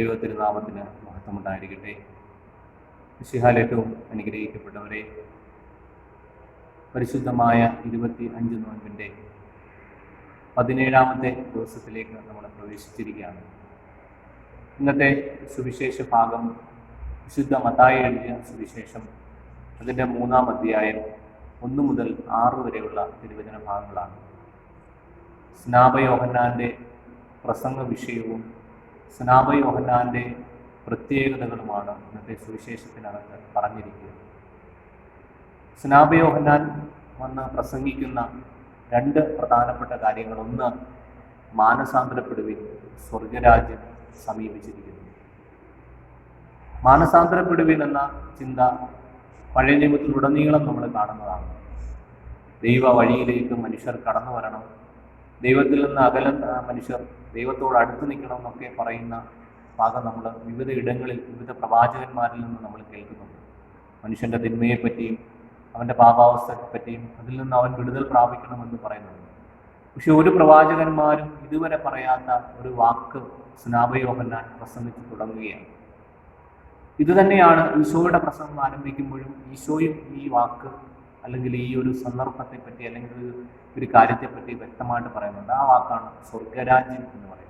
ദൈവത്തിരുനാമത്തിന് മഹത്വമുണ്ടായിരിക്കട്ടെ. വിശിഹാൽ അനുഗ്രഹിക്കപ്പെട്ടവരെ പരിശുദ്ധമായ ഇരുപത്തി അഞ്ച് നോൻപിന്റെ പതിനേഴാമത്തെ ദിവസത്തിലേക്ക് നമ്മൾ പ്രവേശിച്ചിരിക്കുകയാണ്. ഇന്നത്തെ സുവിശേഷ ഭാഗം വിശുദ്ധ മതായി എഴുതിയ സുവിശേഷം അതിന്റെ മൂന്നാം അധ്യായം ഒന്ന് മുതൽ ആറ് വരെയുള്ള തിരുവചന ഭാഗങ്ങളാണ്. സ്നാപയോഹന്നാന്റെ പ്രസംഗ വിഷയവും സ്നാപയോഹന്നാന്റെ പ്രത്യേകതകളുമാണ് ഇന്നത്തെ സുവിശേഷത്തിനകത്ത് പറഞ്ഞിരിക്കുന്നത്. സ്നാപയോഹന്നാൻ വന്ന് പ്രസംഗിക്കുന്ന രണ്ട് പ്രധാനപ്പെട്ട കാര്യങ്ങൾ ഒന്ന് മാനസാന്തരപ്പെടുവിൻ സ്വർഗരാജ്യം സമീപിച്ചിരിക്കുന്നു. മാനസാന്തരപ്പെടുവിൻ എന്ന ചിന്ത പഴയ നിയമത്തിലുടനീളം നമ്മൾ കാണുന്നതാണ്. ദൈവ വഴിയിലേക്ക് മനുഷ്യർ കടന്നു വരണം. ദൈവത്തിൽ നിന്ന് അകലുന്ന മനുഷ്യർ ദൈവത്തോട് അടുത്ത് നിൽക്കണം എന്നൊക്കെ പറയുന്ന ഭാഗം നമ്മൾ വിവിധ ഇടങ്ങളിൽ വിവിധ പ്രവാചകന്മാരിൽ നിന്ന് നമ്മൾ കേൾക്കുന്നുണ്ട്. മനുഷ്യന്റെ തിന്മയെപ്പറ്റിയും അവന്റെ പാപാവസ്ഥയെ പറ്റിയും അതിൽ നിന്ന് അവൻ വിടുതൽ പ്രാപിക്കണമെന്ന് പറയുന്നുണ്ട്. പക്ഷെ ഒരു പ്രവാചകന്മാരും ഇതുവരെ പറയാത്ത ഒരു വാക്ക് സ്നാപയോഹന്നാൻ പ്രസംഗിച്ചു തുടങ്ങുകയാണ്. ഇതുതന്നെയാണ് ഈശോയുടെ പ്രസംഗം ആരംഭിക്കുമ്പോഴും ഈശോയും ഈ വാക്ക് അല്ലെങ്കിൽ ഈ ഒരു സന്ദർഭത്തെപ്പറ്റി അല്ലെങ്കിൽ ഒരു കാര്യത്തെപ്പറ്റി വ്യക്തമായിട്ട് പറയുന്നുണ്ട്. ആ വാക്കാണ് സ്വർഗരാജ്യം എന്ന് പറയുന്നത്.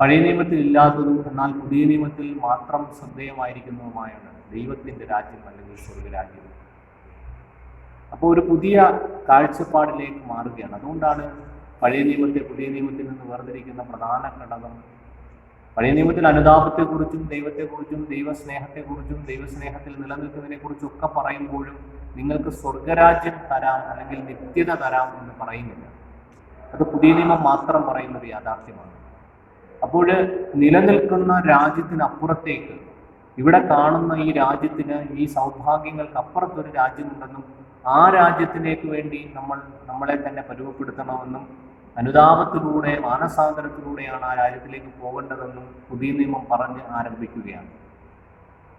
പഴയ നിയമത്തിൽ ഇല്ലാത്തതും എന്നാൽ പുതിയ നിയമത്തിൽ മാത്രം ശ്രദ്ധേയമായിരിക്കുന്നതുമായാണ് ദൈവത്തിന്റെ രാജ്യം അല്ലെങ്കിൽ സ്വർഗരാജ്യം. അപ്പോൾ ഒരു പുതിയ കാഴ്ചപ്പാടിലേക്ക് മാറുകയാണ്. അതുകൊണ്ടാണ് പഴയ നിയമത്തെ പുതിയ നിയമത്തിൽ നിന്ന് വേർതിരിക്കുന്ന പ്രധാന ഘടകം. പഴയ നിയമത്തിൽ അനുതാപത്തെക്കുറിച്ചും ദൈവത്തെക്കുറിച്ചും ദൈവസ്നേഹത്തെക്കുറിച്ചും ദൈവസ്നേഹത്തിൽ നിലനിൽക്കുന്നതിനെക്കുറിച്ചും ഒക്കെ പറയുമ്പോഴും നിങ്ങൾക്ക് സ്വർഗരാജ്യം തരാം അല്ലെങ്കിൽ നിത്യത തരാം എന്ന് പറയുന്നില്ല. അത് പുതിയ നിയമം മാത്രം പറയുന്നത് യാഥാർത്ഥ്യമാണ്. അപ്പോൾ നിലനിൽക്കുന്ന രാജ്യത്തിനപ്പുറത്തേക്ക് ഇവിടെ കാണുന്ന ഈ രാജ്യത്തിന് ഈ സൗഭാഗ്യങ്ങൾക്ക് അപ്പുറത്തൊരു രാജ്യമുണ്ടെന്നും ആ രാജ്യത്തിലേക്ക് വേണ്ടി നമ്മൾ നമ്മളെ തന്നെ പരുവപ്പെടുത്തണമെന്നും അനുതാപത്തിലൂടെ മാനസാന്തരത്തിലൂടെയാണ് ആ രാജ്യത്തിലേക്ക് പോകേണ്ടതെന്നും പുതിയ നിയമം പറഞ്ഞ് ആരംഭിക്കുകയാണ്.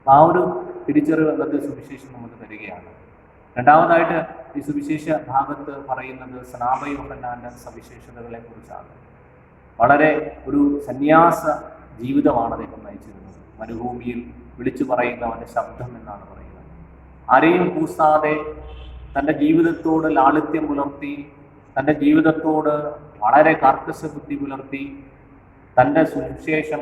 ആ ഒരു തിരിച്ചറിവ് എന്നത്തെ സുവിശേഷം നമുക്ക് തരികയാണ്. രണ്ടാമതായിട്ട് ഈ സുവിശേഷ ഭാഗത്ത് പറയുന്നത് സ്നാപയോഹന്നാന്റെ സവിശേഷതകളെ കുറിച്ചാണ്. വളരെ ഒരു സന്യാസ ജീവിതമാണ് അദ്ദേഹം നയിച്ചിരുന്നത്. മരുഭൂമിയിൽ വിളിച്ചു പറയുന്നവന്റെ ശബ്ദം എന്നാണ് പറയുന്നത്. ആരെയും കൂസാതെ തന്റെ ജീവിതത്തോട് ലാളിത്യം പുലർത്തി തന്റെ ജീവിതത്തോട് വളരെ കർക്കശ ബുദ്ധി പുലർത്തി തന്റെ സുവിശേഷം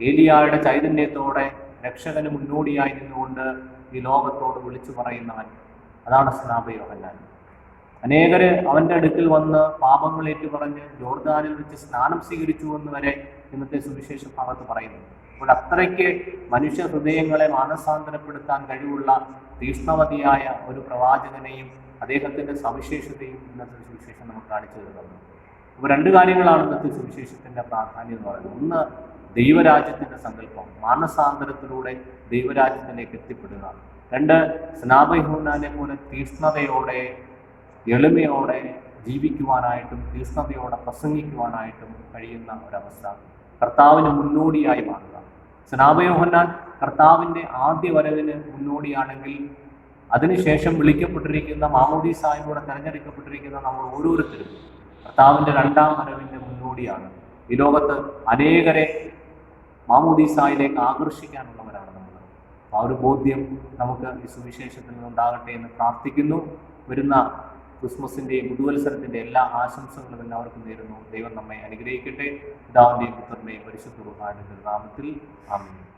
ഏലിയായുടെ ചൈതന്യത്തോടെ രക്ഷകന് മുന്നോടിയായി നിന്നുകൊണ്ട് ഈ ലോകത്തോട് വിളിച്ചു പറയുന്നവൻ അതാണ് സ്നാപയോഹന്നാൻ അനേകര് അവന്റെ അടുക്കൽ വന്ന് പാപങ്ങൾ ഏറ്റുപറഞ്ഞ് ജോർദാനിൽ വെച്ച് സ്നാനം സ്വീകരിച്ചു എന്ന് വരെ ഇന്നത്തെ സുവിശേഷ ഭാഗത്ത് പറയുന്നു. അപ്പോൾ അത്രയ്ക്ക് മനുഷ്യ ഹൃദയങ്ങളെ മാനസാന്തരപ്പെടുത്താൻ കഴിവുള്ള തീഷ്ണവതിയായ ഒരു പ്രവാചകനെയും അദ്ദേഹത്തിന്റെ സവിശേഷതയും ഇന്നത്തെ സുവിശേഷം നമുക്ക് കാണിച്ചു തരുന്നു അപ്പോൾ രണ്ട് കാര്യങ്ങളാണ് ഇന്നത്തെ സുവിശേഷത്തിന്റെ പ്രാധാന്യം എന്ന് പറയുന്നത്. ഒന്ന് ദൈവരാജ്യത്തിന്റെ സങ്കല്പം. മാനസാന്തരത്തിലൂടെ ദൈവരാജ്യത്തിലേക്ക് എത്തിപ്പെടുക. രണ്ട് സ്നാപഹൂനാനെ പോലെ തീഷ്ണതയോടെ എളിമയോടെ ജീവിക്കുവാനായിട്ടും തീഷ്ണതയോടെ പ്രസംഗിക്കുവാനായിട്ടും കഴിയുന്ന ഒരവസ്ഥ കർത്താവിന് മുന്നോടിയായി മാറുക. സ്നാപയോഹന്നാൻ കർത്താവിന്റെ ആദ്യ വരവിന് മുന്നോടിയാണെങ്കിൽ അതിനുശേഷം വിളിക്കപ്പെട്ടിരിക്കുന്ന മാമോദീസായിലൂടെ തെരഞ്ഞെടുക്കപ്പെട്ടിരിക്കുന്ന നമ്മൾ ഓരോരുത്തരും കർത്താവിന്റെ രണ്ടാം വരവിന്റെ മുന്നോടിയാണ്. ഈ ലോകത്ത് അനേകരെ മാമോദീസായിലേക്ക് ആകർഷിക്കാനുള്ളവരാണ് ആ ഒരു ബോധ്യം നമുക്ക് ഈ സുവിശേഷത്തിൽ നിന്നുണ്ടാകട്ടെ എന്ന് പ്രാർത്ഥിക്കുന്നു. വരുന്ന ക്രിസ്മസിന്റെയും പുതുവത്സരത്തിന്റെ എല്ലാ ആശംസകളും എല്ലാവർക്കും നേരുന്നു. ദൈവം നമ്മെ അനുഗ്രഹിക്കട്ടെ. പിതാവിന്റെയും പുത്രന്റെയും പരിശുദ്ധ നാമത്തിൽ. ആമീൻ.